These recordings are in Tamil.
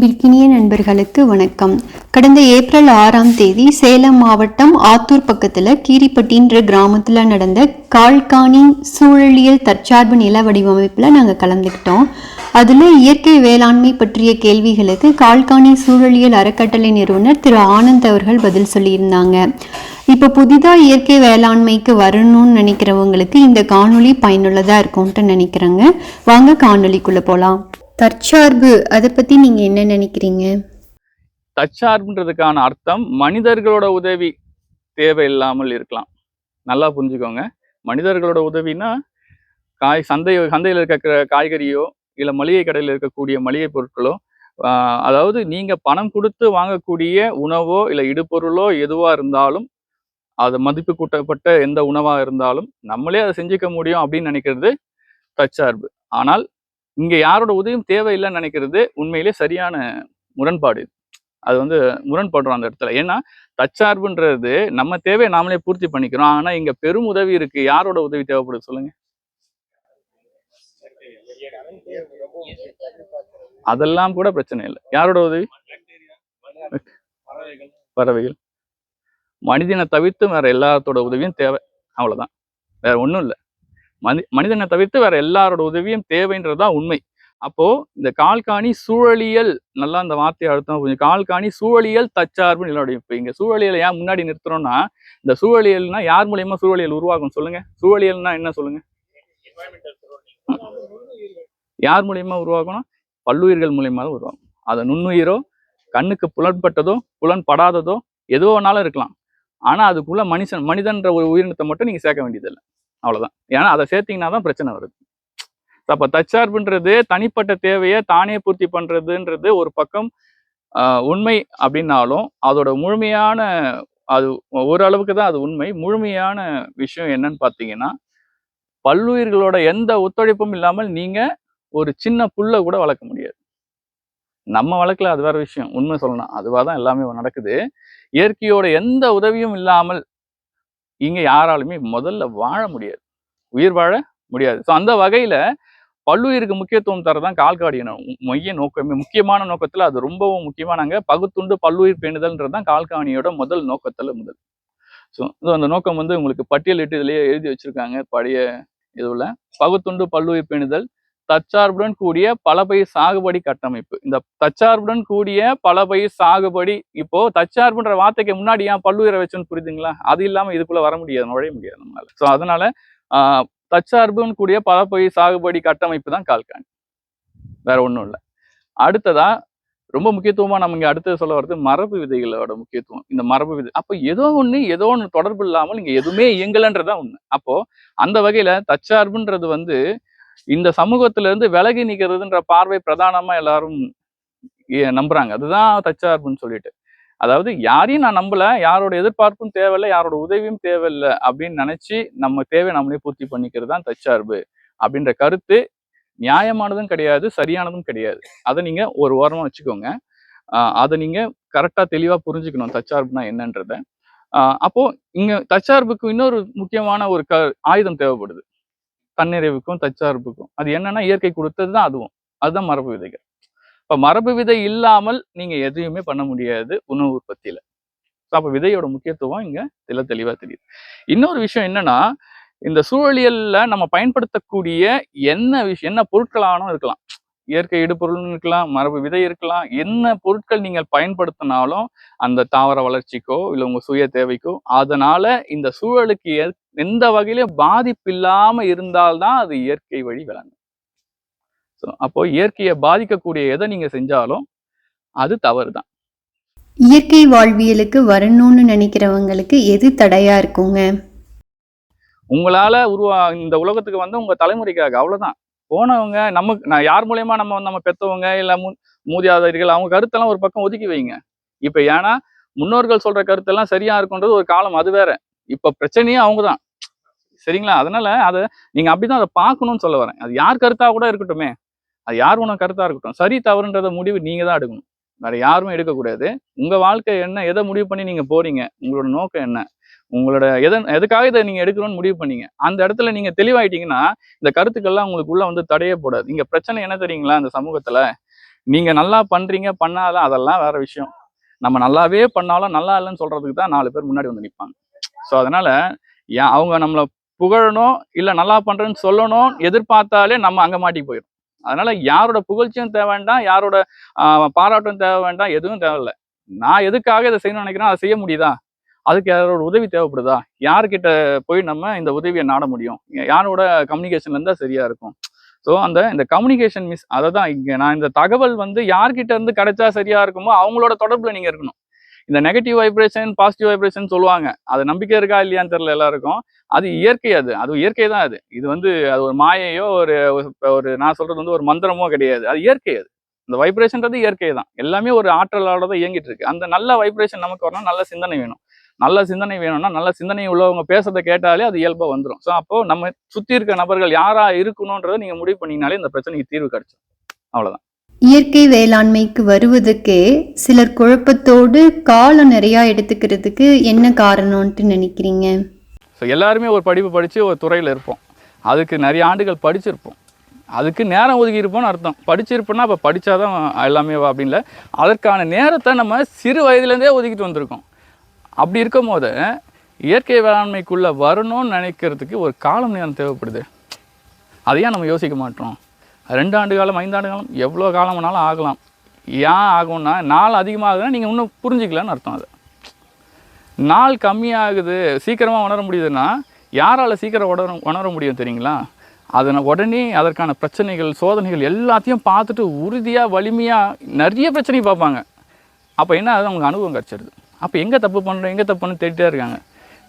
அன்பிற்கினிய நண்பர்களுக்கு வணக்கம். கடந்த ஏப்ரல் ஆறாம் தேதி சேலம் மாவட்டம் ஆத்தூர் பக்கத்தில் கீரிப்பட்டின்ற கிராமத்தில் நடந்த கால்காணி சூழலியல் தற்சார்பு நில வடிவமைப்பில் நாங்கள் கலந்துக்கிட்டோம். அதில் இயற்கை வேளாண்மை பற்றிய கேள்விகளுக்கு கால்காணி சூழலியல் அறக்கட்டளை நிறுவனர் திரு ஆனந்த் அவர்கள் பதில் சொல்லியிருந்தாங்க. இப்போ புதிதாக இயற்கை வேளாண்மைக்கு வரணும்னு நினைக்கிறவங்களுக்கு இந்த காணொளி பயனுள்ளதாக இருக்கும்ன்ட்டு நினைக்கிறேங்க. வாங்க காணொலிக்குள்ளே போகலாம் தற்சார்பு அதை பற்றி நீங்கள் என்ன நினைக்கிறீங்க? தற்சார்புன்றதுக்கான அர்த்தம் மனிதர்களோட உதவி தேவையில்லாமல் இருக்கலாம். நல்லா புரிஞ்சுக்கோங்க. மனிதர்களோட உதவினா காய் சந்தை சந்தையில் இருக்கிற காய்கறியோ இல்லை மளிகை கடையில் இருக்கக்கூடிய மளிகை பொருட்களோ அதாவது நீங்க பணம் கொடுத்து வாங்கக்கூடிய உணவோ இல்லை இடுபொருளோ எதுவா இருந்தாலும் அது மதிப்பு கூட்டப்பட்ட எந்த உணவா இருந்தாலும் நம்மளே அதை செஞ்சுக்க முடியும் அப்படின்னு நினைக்கிறது தற்சார்பு. ஆனால் இங்க யாரோட உதவியும் தேவையில்லைன்னு நினைக்கிறது உண்மையிலே சரியான முரண்பாடு. அது வந்து முரண்படுறோம் அந்த இடத்துல. ஏன்னா தற்சார்புன்றது நம்ம தேவையை நாமளே பூர்த்தி பண்ணிக்கிறோம். ஆனா இங்க பெரும் உதவி இருக்கு. யாரோட உதவி தேவைப்படுது சொல்லுங்க. அதெல்லாம் கூட பிரச்சனை இல்லை. யாரோட உதவி? பறவைகள். மனிதனை தவிர்த்து வேற எல்லாத்தோட உதவியும் தேவை. அவ்வளவுதான். வேற ஒன்றும் இல்லை. மனி மனிதனை தவிர்த்து வேற எல்லாரோட உதவியும் தேவைன்றதுதான் உண்மை. அப்போ இந்த கால்காணி சூழலியல் நல்லா அந்த வார்த்தையை அழுத்தம் கொஞ்சம் கால்காணி சூழலியல் தச்சார்பு நிலவுடைய இப்போ இங்க சூழலியலை ஏன் முன்னாடி நிறுத்துறோம்னா இந்த சூழலியல்னா யார் மூலியமா சூழலியல் உருவாகும் சொல்லுங்க. சூழலியல்னா என்ன சொல்லுங்க? யார் மூலியமா உருவாகணும்? பல்லுயிர்கள் மூலியமா தான் உருவாகும். அதை நுண்ணுயிரோ கண்ணுக்கு புலன்பட்டதோ புலன்படாததோ எதுவோ வேணாலும் இருக்கலாம். ஆனா அதுக்குள்ள மனுஷன் மனிதன்ற ஒரு உயிரினத்தை மட்டும் நீங்க சேர்க்க வேண்டியதில்லை. அவ்வளோதான் ஏன்னா அதை சேர்த்தீங்கன்னா தான் பிரச்சனை வருது. அப்போ தற்சார்புன்றது தனிப்பட்ட தேவையை தானே பூர்த்தி பண்றதுன்றது ஒரு பக்கம் ஆஹ், உண்மை அப்படின்னாலும் அதோட முழுமையான அது ஓரளவுக்கு தான் அது உண்மை. முழுமையான விஷயம் என்னன்னு பார்த்தீங்கன்னா பல்லுயிர்களோட எந்த ஒத்துழைப்பும் இல்லாமல் நீங்க ஒரு சின்ன புல்லை கூட வளர்க்க முடியாது. நம்ம வளர்க்கல அது வேற விஷயம். உண்மை சொல்லணும். அதுவாக தான் எல்லாமே நடக்குது. இயற்கையோட எந்த உதவியும் இல்லாமல் இங்கே யாராலுமே முதல்ல வாழ முடியாது. உயிர் வாழ முடியாது. ஸோ அந்த வகையில் பல்லுயிருக்கு முக்கியத்துவம் தரதான் கால்காடியின மைய நோக்கமே முக்கியமான நோக்கத்தில் அது ரொம்பவும் முக்கியமானாங்க. பகுத்துண்டு பல்லுயிர் பேணுதல்ன்றது தான் கால்காணியோட முதல் நோக்கத்தில் முதல். ஸோ அந்த நோக்கம் வந்து உங்களுக்கு பட்டியலிட்டு இதுலேயே எழுதி வச்சிருக்காங்க பழைய இதுவில். பகுத்துண்டு பல்லுயிர் பேணுதல் தற்சார்புடன் கூடிய பல பயிர் சாகுபடி கட்டமைப்பு. இந்த தற்சார்புடன் கூடிய பல பயிர் சாகுபடி இப்போ தற்சார்புன்ற வார்த்தைக்கு முன்னாடி ஏன் பல்லுயிரை வச்சுன்னு புரியுதுங்களா? அது இல்லாம இதுக்குள்ள வர முடியாது நுழைய முடியாது நம்மளால. ஸோ அதனால ஆஹ், தற்சார்புடன் கூடிய பல பயிர் சாகுபடி கட்டமைப்பு தான் கால்காணி. வேற ஒன்றும் இல்லை. அடுத்ததா ரொம்ப முக்கியத்துவமாக நம்ம இங்கே அடுத்தது சொல்ல வர்றது மரபு விதைகளோட முக்கியத்துவம். இந்த மரபு விதை அப்போ ஏதோ ஒன்று ஏதோ ஒன்று தொடர்பு இல்லாமல் இங்கே எதுவுமே இயங்கலைன்றதான் ஒன்று அப்போது அந்த வகையில் தற்சார்புன்றது வந்து இந்த சமூகத்துலேருந்து விலகி நிற்கிறதுன்ற பார்வை பிரதானமாக எல்லாரும் நம்புறாங்க. அதுதான் தச்சார்புன்னு சொல்லிட்டு. அதாவது யாரையும் நான் நம்பல யாரோட எதிர்பார்ப்பும் தேவையில்லை யாரோட உதவியும் தேவையில்லை அப்படின்னு நினைச்சு நம்ம தேவை நம்மளே பூர்த்தி பண்ணிக்கிறது தான் தச்சார்பு அப்படின்ற கருத்து நியாயமானதும் கிடையாது சரியானதும் கிடையாது. அதை நீங்க ஒரு ஓரமாக வச்சுக்கோங்க. அதை நீங்க கரெக்டா தெளிவா புரிஞ்சுக்கணும் தச்சார்புனா என்னன்றத. அப்போது அப்போ இங்க இன்னொரு முக்கியமான ஒரு க ஆயுதம் தேவைப்படுது. தன்னிறைவுக்கும் தற்சார்புக்கும். அது என்னன்னா இயற்கை கொடுத்தது தான் அதுவும். அதுதான் மரபு விதைகள். இப்ப மரபு விதை இல்லாமல் நீங்க எதையுமே பண்ண முடியாது உணவு உற்பத்தியில. அப்போ விதையோட முக்கியத்துவம் இங்கே தெல தெளிவாக தெரியுது. இன்னொரு விஷயம் என்னன்னா இந்த சூழலியல்ல நம்ம பயன்படுத்தக்கூடிய என்ன விஷயம் என்ன பொருட்களானும் இருக்கலாம். இயற்கை இடுபொருள்னு இருக்கலாம் மரபு விதை இருக்கலாம் என்ன பொருட்கள் நீங்கள் பயன்படுத்தினாலும் அந்த தாவர வளர்ச்சிக்கோ இல்லை உங்க சுய தேவைக்கோ அதனால இந்த சூழலுக்கு ஏற் எந்த வகையிலும் பாதிப்பு இல்லாம இருந்தால்தான் அது இயற்கை வழி விளங்கும். ஸோ அப்போ இயற்கையை பாதிக்கக்கூடிய எதை நீங்க செஞ்சாலும் அது தவறு தான் இயற்கை வாழ்வியலுக்கு வரணும்னு நினைக்கிறவங்களுக்கு எது தடையா இருக்குங்க? உங்களால உருவா இந்த உலகத்துக்கு வந்து உங்க தலைமுறைக்காக அவ்வளவுதான். போனவங்க நமக்கு நான் யார் மூலியமா நம்ம நம்ம பெத்தவங்க இல்ல மூ அவங்க கருத்தெல்லாம் ஒரு பக்கம் ஒதுக்கி வைங்க. இப்ப ஏன்னா முன்னோர்கள் சொல்ற கருத்தெல்லாம் சரியா இருக்குன்றது ஒரு காலம் அது வேற. இப்ப பிரச்சனையே அவங்கதான். சரிங்களா? அதனால அதை நீங்க அப்படிதான் அதை பார்க்கணும்னு சொல்ல வரேன். அது யார் கருத்தா கூட இருக்கட்டுமே. அது யார் உனக்கு கருத்தா இருக்கட்டும். சரி தவறுன்றத முடிவு நீங்க தான் எடுக்கணும். வேற யாருமே எடுக்கக்கூடாது. உங்க வாழ்க்கை என்ன? எதை முடிவு பண்ணி நீங்க போறீங்க? உங்களோட நோக்கம் என்ன? உங்களோட எதை எதுக்காக இதை நீங்க எடுக்கணும்னு முடிவு பண்ணீங்க? அந்த இடத்துல நீங்க தெளிவாயிட்டீங்கன்னா இந்த கருத்துக்கள்லாம் உங்களுக்குள்ளே வந்து தடையே போடாது. இங்க பிரச்சனை என்ன தெரியுங்களா? இந்த சமூகத்துல. நீங்கள் நல்லா பண்ணுறீங்க பண்ணாலும் அதெல்லாம் வேற விஷயம். நம்ம நல்லாவே பண்ணாலும் நல்லா இல்லைன்னு சொல்கிறதுக்கு தான் நாலு பேர் முன்னாடி வந்து நிற்பாங்க ஸோ அதனால ஏன் அவங்க நம்மளை புகழணும் இல்லை நல்லா பண்ணுறேன்னு சொல்லணும் எதிர்பார்த்தாலே நம்ம அங்கே மாட்டி போயிடும் அதனால யாரோட புகழ்ச்சியும் தேவை வேண்டாம் யாரோட பாராட்டும் தேவை வேண்டாம் எதுவும் தேவையில்லை நான் எதுக்காக இதை செய்யணும்னு நினைக்கிறேன் அதை செய்ய முடியுதா? அதுக்கு யாரோட உதவி தேவைப்படுதா? யார்கிட்ட போய் நம்ம இந்த உதவியை நாட முடியும்? யாரோட கம்யூனிகேஷன்ல இருந்தா சரியா இருக்கும்? ஸோ அந்த இந்த கம்யூனிகேஷன் மிஸ் அதை தான் இங்கே நான் இந்த தகவல் வந்து யார்கிட்ட இருந்து கிடைச்சா சரியா இருக்குமோ அவங்களோட தொடர்புல நீங்க இருக்கணும். இந்த நெகட்டிவ் வைப்ரேஷன் பாசிட்டிவ் வைப்ரேஷன் சொல்லுவாங்க. அது நம்பிக்கை இருக்கா இல்லையான்னு தெரியல எல்லாருக்கும். அது இயற்கை அது. அது இயற்கை தான் அது. இது வந்து அது ஒரு மாயையோ ஒரு ஒரு நான் சொல்றது வந்து ஒரு மந்திரமோ கிடையாது. அது இயற்கை அது. இந்த வைப்ரேஷன்றது இயற்கை தான். எல்லாமே ஒரு ஆற்றலோட தான் இயங்கிட்டு இருக்கு அந்த நல்ல வைப்ரேஷன் நமக்கு வரணும் நல்ல சிந்தனை வேணும். நல்ல சிந்தனை வேணும்னா நல்ல சிந்தனை உள்ளவங்க பேசுறதை கேட்டாலே அது இயல்பாக வந்துடும் ஸோ அப்போ நம்ம சுற்றி இருக்க நபர்கள் யாரா இருக்கணும்ன்றதை நீங்க முடிவு பண்ணீங்கனாலே இந்த பிரச்சனைக்கு தீர்வு கிடைச்சோம் அவ்வளோதான் இயற்கை வேளாண்மைக்கு வருவதற்கே சிலர் குழப்பத்தோடு காலம் நிறையா எடுத்துக்கிறதுக்கு என்ன காரணம்ன்ட்டு நினைக்கிறீங்க? ஸோ எல்லாருமே ஒரு படிப்பு படித்து ஒரு துறையில் இருப்போம். அதுக்கு நிறைய ஆண்டுகள் படிச்சிருப்போம். அதுக்கு நேரம் ஒதுக்கி இருப்போம்னு அர்த்தம். படிச்சிருப்போம்னா அப்போ படித்தாதான் எல்லாமே அப்படின்ல அதற்கான நேரத்தை நம்ம சிறு வயதுலேருந்தே ஒதுக்கிட்டு வந்திருக்கோம். அப்படி இருக்கும் போது இயற்கை வேளாண்மைக்குள்ளே வரணும்னு நினைக்கிறதுக்கு ஒரு காலம் நேரம் தேவைப்படுது. அதையும் நம்ம யோசிக்க மாட்டோம். ரெண்டு ஆண்டு காலம் ஐந்தாண்டு காலம் எவ்வளோ காலம் வேணாலும் ஆகலாம். ஏன் ஆகும்னா நாள் அதிகமாகுதுன்னா நீங்கள் இன்னும் புரிஞ்சிக்கலன்னு அர்த்தம் அது. நாள் கம்மியாகுது சீக்கிரமாக உணர முடியுதுன்னா யாரால் சீக்கிரம் உணர உணர முடியும் தெரியுங்களா? அதனை உடனே அதற்கான பிரச்சனைகள் சோதனைகள் எல்லாத்தையும் பார்த்துட்டு உறுதியாக வலிமையாக நிறைய பிரச்சனை பார்ப்பாங்க. அப்போ என்ன அது அவங்களுக்கு அனுபவம் கிடச்சிருது. அப்போ எங்கே தப்பு பண்ணுறோம் எங்கே தப்புன்னு தேடிட்டே இருக்காங்க.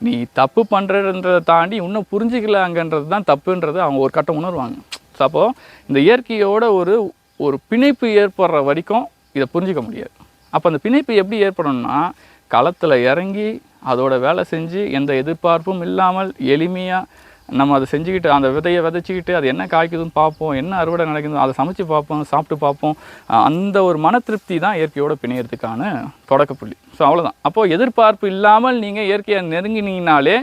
நீ தப்பு பண்ணுறன்றதை தாண்டி இன்னும் புரிஞ்சிக்கலாங்கன்றது தான் தப்புன்றது அவங்க ஒரு கட்டம் உணர்வாங்க. அப்போ அப்போது இந்த இயற்கையோட ஒரு ஒரு பிணைப்பு ஏற்படுற வரைக்கும் இதை புரிஞ்சிக்க முடியாது. அப்போ அந்த பிணைப்பு எப்படி ஏற்படணும்னா களத்தில் இறங்கி அதோட வேலை செஞ்சு எந்த எதிர்பார்ப்பும் இல்லாமல் எளிமையாக நம்ம அதை செஞ்சுக்கிட்டு அந்த விதையை விதைச்சிக்கிட்டு அது என்ன காய்க்குதுன்னு பார்ப்போம் என்ன அறுவடை நடக்குது அதை சமைச்சு பார்ப்போம் சாப்பிட்டு பார்ப்போம் அந்த ஒரு மன திருப்தி தான் இயற்கையோட பிணையறதுக்கான தொடக்க புள்ளி ஸோ அவ்வளோதான் அப்போது எதிர்பார்ப்பு இல்லாமல் நீங்கள் இயற்கையை நெருங்கினீங்கனாலே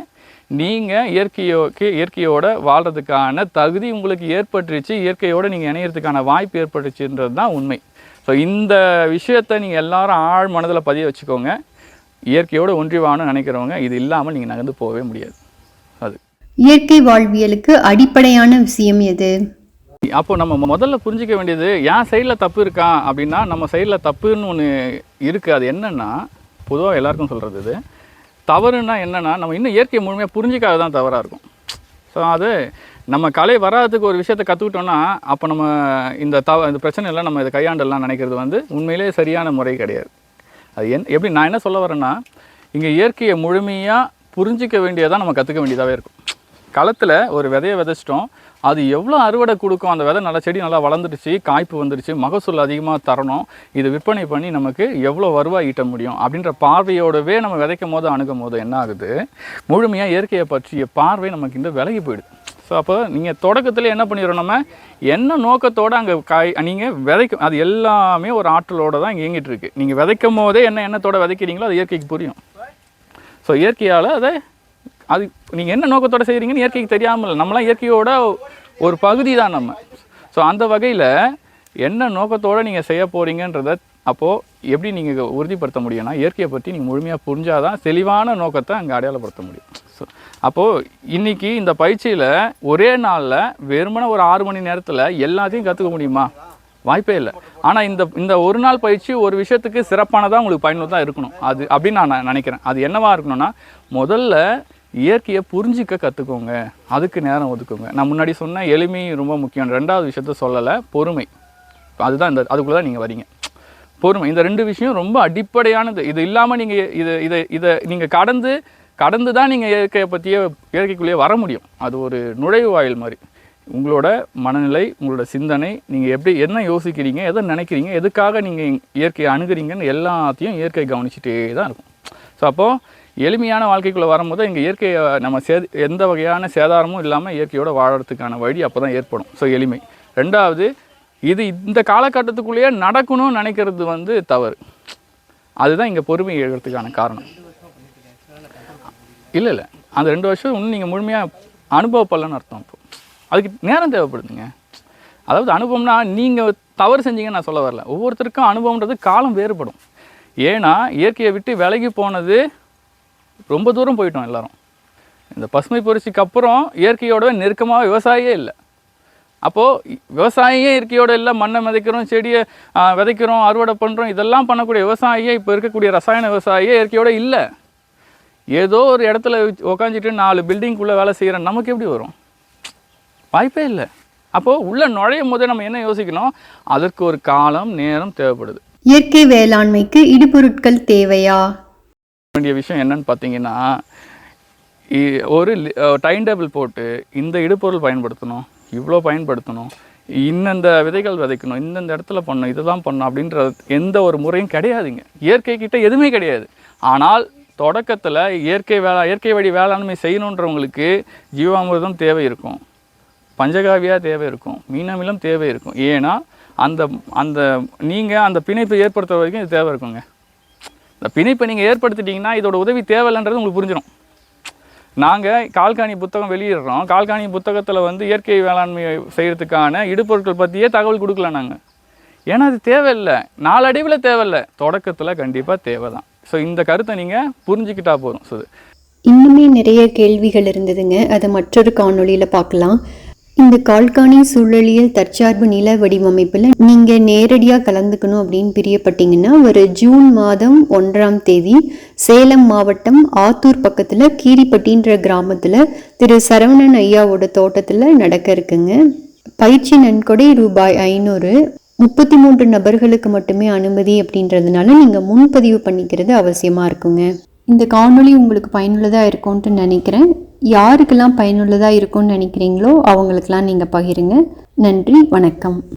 நீங்கள் இயற்கையோக்கு இயற்கையோட வாழ்கிறதுக்கான தகுதி உங்களுக்கு ஏற்பட்டுருச்சு. இயற்கையோட நீங்கள் இணையறதுக்கான வாய்ப்பு ஏற்பட்டுச்சுன்றது தான் உண்மை. ஸோ இந்த விஷயத்தை நீங்கள் எல்லாரும் ஆழ் மனதில் பதிய வச்சுக்கோங்க. இயற்கையோட ஒன்றி வாழணும்னு நினைக்கிறவங்க இது இல்லாமல் நீங்கள் நகர்ந்து போகவே முடியாது. அது. இயற்கை வாழ்வியலுக்கு அடிப்படையான விஷயம் எது? அப்போ நம்ம முதல்ல புரிஞ்சிக்க வேண்டியது என் சைடில் தப்பு இருக்கா? அப்படின்னா நம்ம சைடில் தப்புன்னு ஒன்று இருக்குது அது என்னன்னா பொதுவாக எல்லாருக்கும் சொல்கிறது இது. தவறுன்னா என்னென்னா நம்ம இன்னும் இயற்கையை முழுமையாக புரிஞ்சிக்காத தான் தவறாக இருக்கும். ஸோ அது நம்ம கலை வராததுக்கு ஒரு விஷயத்தை கற்றுக்கிட்டோன்னா அப்போ நம்ம இந்த தவ இந்த பிரச்சனையெல்லாம் நம்ம இதை கையாண்டலாம் நினைக்கிறது வந்து உண்மையிலே சரியான முறை கிடையாது. அது என் எப்படி நான் என்ன சொல்ல வரேன்னா இங்கே இயற்கையை முழுமையாக புரிஞ்சிக்க வேண்டியதாக நம்ம கற்றுக்க வேண்டியதாகவே இருக்கும். களத்தில் ஒரு விதையை விதைச்சிட்டோம். அது எவ்வளோ அறுவடை கொடுக்கும்? அந்த விதை நல்லா செடி நல்லா வளர்ந்துருச்சு காய்ப்பு வந்துடுச்சு மகசூல் அதிகமாக தரணும் இது விற்பனை பண்ணி நமக்கு எவ்வளோ வருவாய் ஈட்ட முடியும்? அப்படின்ற பார்வையோடவே நம்ம விதைக்கும் போது அணுகும் போது என்ன ஆகுது? முழுமையாக இயற்கையை பற்றிய பார்வை நமக்கு இந்த விலகி போயிடுது ஸோ அப்போ நீங்கள் தொடக்கத்தில் என்ன பண்ணிடுறோம் நம்ம? என்ன நோக்கத்தோடு அங்கே காய் நீங்கள் விதைக்கும் அது எல்லாமே ஒரு ஆற்றலோட தான் இங்கே இயங்கிட்டு இருக்கு. நீங்கள் விதைக்கும் போதே என்ன எண்ணத்தோட விதைக்கிறீங்களோ அது இயற்கைக்கு புரியும். ஸோ இயற்கையால் அதை அது நீங்கள் என்ன நோக்கத்தோட செய்கிறீங்கன்னு இயற்கைக்கு தெரியாமல் நம்மளாம் இயற்கையோட ஒரு பகுதி தான் நம்ம. ஸோ அந்த வகையில் என்ன நோக்கத்தோடு நீங்கள் செய்ய போகிறீங்கன்றத அப்போது எப்படி நீங்கள் உறுதிப்படுத்த முடியும்னா இயற்கையை பற்றி நீங்கள் முழுமையாக புரிஞ்சால் தான் தெளிவான நோக்கத்தை அங்கே அடையாளப்படுத்த முடியும். ஸோ அப்போது இன்றைக்கி இந்த பயிற்சியில் ஒரே நாளில் வெறுமனை ஒரு ஆறு மணி நேரத்தில் எல்லாத்தையும் கற்றுக்க முடியுமா? வாய்ப்பே இல்லை. ஆனால் இந்த இந்த ஒரு நாள் பயிற்சி ஒரு விஷயத்துக்கு சிறப்பானதாக உங்களுக்கு பயனுள்ளதாக இருக்கணும். அது அப்படின்னு நான் நினைக்கிறேன். அது என்னவாக இருக்கணும்னா முதல்ல இயற்கையை புரிஞ்சிக்க கற்றுக்கோங்க அதுக்கு நேரம் ஒதுக்குங்க. நான் முன்னாடி சொன்ன எளிமை ரொம்ப முக்கியம். ரெண்டாவது விஷயத்த சொல்லலை பொறுமை. அதுதான் இந்த அதுக்குள்ளே தான் நீங்கள் வரீங்க. பொறுமை. இந்த ரெண்டு விஷயம் ரொம்ப அடிப்படையானது. இது இல்லாமல் நீங்கள் இது இதை இதை நீங்கள் கடந்து கடந்து தான் நீங்கள் இயற்கையை பற்றியே இயற்கைக்குள்ளேயே வர முடியும். அது ஒரு நுழைவு வாயில் மாதிரி. உங்களோட மனநிலை உங்களோட சிந்தனை நீங்கள் எப்படி என்ன யோசிக்கிறீங்க எதை நினைக்கிறீங்க எதுக்காக நீங்கள் இயற்கையை அணுகுறீங்கன்னு எல்லாத்தையும் இயற்கை கவனிச்சிட்டே தான் இருக்கும். ஸோ அப்போது எளிமையான வாழ்க்கைக்குள்ளே வரும்போது இங்கே இயற்கையை நம்ம சே எந்த வகையான சேதாரமும் இல்லாமல் இயற்கையோடு வாழறதுக்கான வழி அப்போ தான் ஏற்படும். ஸோ எளிமை. ரெண்டாவது இது இந்த காலகட்டத்துக்குள்ளேயே நடக்கணும்னு நினைக்கிறது வந்து தவறு. அதுதான் இங்கே பொறுமை எழுதுறதுக்கான காரணம். இல்லை இல்லை. அந்த ரெண்டு வருஷம் இன்னும் நீங்கள் முழுமையாக அனுபவப்படலன்னு அர்த்தம் இப்போ. அதுக்கு நேரம் தேவைப்படுதுங்க. அதாவது அனுபவம்னா நீங்கள் தவறு செஞ்சீங்கன்னு நான் சொல்ல வரல. ஒவ்வொருத்தருக்கும் அனுபவம்ன்றது காலம் வேறுபடும். ஏன்னா இயற்கையை விட்டு விலகி போனது ரொம்ப தூரம் போயிட்டோம் எல்லாரும். இந்த பசுமை புரட்சிக்கு அப்புறம் இயற்கையோட நெருக்கமாக விவசாயியே இல்லை. அப்போது விவசாயியே இயற்கையோட இல்லை மண்ணை விதைக்கிறோம் செடியை விதைக்கிறோம் அறுவடை பண்ணுறோம் இதெல்லாம் பண்ணக்கூடிய விவசாயியே இப்போ இருக்கக்கூடிய ரசாயன விவசாயியே இயற்கையோட இல்லை. ஏதோ ஒரு இடத்துல உக்காந்துட்டு நாலு பில்டிங்குள்ளே வேலை செய்கிற நமக்கு எப்படி வரும்? வாய்ப்பே இல்லை. அப்போது உள்ளே நுழையும் போதே நம்ம என்ன யோசிக்கணும்? அதற்கு ஒரு காலம் நேரம் தேவைப்படுது. இயற்கை வேளாண்மைக்கு இடுபொருட்கள் தேவையா? வேண்டிய விஷயம் என்னன்னு பார்த்தீங்கன்னா இ- ஒரு டைம் டேபிள் போட்டு இந்த இடுபொருள் பயன்படுத்தணும் இவ்வளோ பயன்படுத்தணும் இந்தந்த விதைகள் விதைக்கணும் இந்தந்த இடத்துல பண்ணணும் இதெல்லாம் பண்ணணும் அப்படின்ற எந்த ஒரு முறையும் கிடையாதுங்க. இயற்கை கிட்டே எதுவுமே கிடையாது. ஆனால் தொடக்கத்தில் இயற்கை வேளா இயற்கை வழி வேளாண்மை செய்யணுன்றவங்களுக்கு ஜீவாமிர்தம் தேவை இருக்கும். பஞ்சகாவியாக தேவை இருக்கும். மீனமிலம் தேவை இருக்கும். ஏன்னா அந்த அந்த நீங்கள் அந்த பிணைப்பை ஏற்படுத்துற வரைக்கும் இது தேவை இருக்குங்க. இந்த பிணைப்பை நீங்கள் ஏற்படுத்திட்டீங்கன்னா இதோட உதவி தேவையில்லைன்றது உங்களுக்கு புரிஞ்சிடும். நாங்கள் கால்காணி புத்தகம் வெளியிடுறோம். கால்காணி புத்தகத்தில் வந்து இயற்கை வேளாண்மை செய்கிறதுக்கான இடுபொருட்கள் பற்றியே தகவல் கொடுக்கல நாங்கள் ஏன்னா அது தேவையில்லை. நாளடைவில் தேவையில்லை. தொடக்கத்தில் கண்டிப்பாக தேவை தான் ஸோ இந்த கருத்தை நீங்கள் புரிஞ்சுக்கிட்டா போதும். ஸோ இன்னுமே நிறைய கேள்விகள் இருந்ததுங்க. அதை மற்றொரு காணொலியில் பார்க்கலாம். இந்த கால்காணி சூழலியல் தற்சார்பு நில வடிவமைப்பில் நீங்கள் நேரடியாக கலந்துக்கணும் அப்படின்னு பிரியப்பட்டீங்கன்னா ஒரு ஜூன் மாதம் ஒன்றாம் தேதி சேலம் மாவட்டம் ஆத்தூர் பக்கத்தில் கீரிப்பட்டின்ற கிராமத்தில் திரு சரவணன் ஐயாவோட தோட்டத்தில் நடக்க இருக்குங்க. பயிற்சி நன்கொடை ரூபாய் ஐநூறு முப்பத்தி மூன்று நபர்களுக்கு மட்டுமே அனுமதி அப்படின்றதுனால நீங்கள் முன்பதிவு பண்ணிக்கிறது அவசியமாக இருக்குங்க. இந்த காணொளி உங்களுக்கு பயனுள்ளதாக இருக்கும்ன்ட்டு நினைக்கிறேன். யாருக்கெல்லாம் பயனுள்ளதாக இருக்கும்னு நினைக்கிறீங்களோ அவங்களுக்கெல்லாம் நீங்கள் பகிருங்க. நன்றி வணக்கம்.